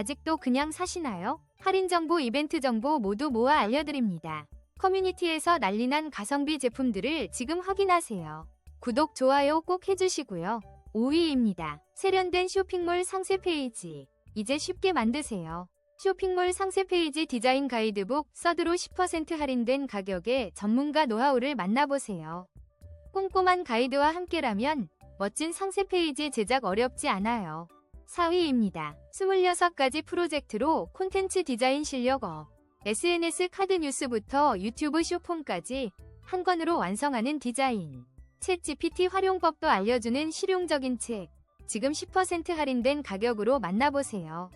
아직도 그냥 사시나요? 할인 정보, 이벤트 정보 모두 모아 알려드립니다. 커뮤니티에서 난리난 가성비 제품들을 지금 확인하세요. 구독, 좋아요 꼭 해주시고요. 5위입니다. 세련된 쇼핑몰 상세 페이지. 이제 쉽게 만드세요. 쇼핑몰 상세 페이지 디자인 가이드북 서드로 10% 할인된 가격에 전문가 노하우를 만나보세요. 꼼꼼한 가이드와 함께라면 멋진 상세 페이지 제작 어렵지 않아요. 4위입니다. 26가지 프로젝트로 콘텐츠 디자인 실력 업. SNS 카드 뉴스부터 유튜브 쇼폼까지 한 권으로 완성하는 디자인. 챗 GPT 활용법도 알려주는 실용적인 책. 지금 10% 할인된 가격으로 만나보세요.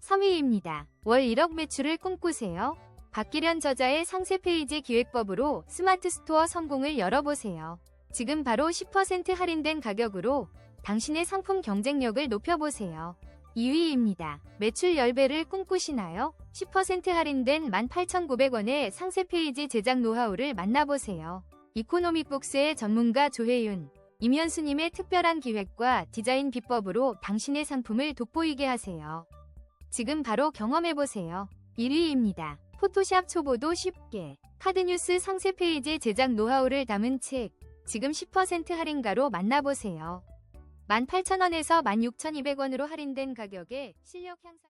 3위입니다. 월 1억 매출을 꿈꾸세요? 박기련 저자의 상세 페이지 기획법으로 스마트 스토어 성공을 열어보세요. 지금 바로 10% 할인된 가격으로 당신의 상품 경쟁력을 높여보세요. 2위입니다. 매출 10배를 꿈꾸시나요? 10% 할인된 18,900원의 상세 페이지 제작 노하우를 만나보세요. 이코노믹북스의 전문가 조혜윤, 임현수님의 특별한 기획과 디자인 비법으로 당신의 상품을 돋보이게 하세요. 지금 바로 경험해보세요. 1위입니다. 포토샵 초보도 쉽게 카드뉴스 상세 페이지 제작 노하우를 담은 책 지금 10% 할인가로 만나보세요. 18,000원에서 16,200원으로 할인된 가격에 실력 향상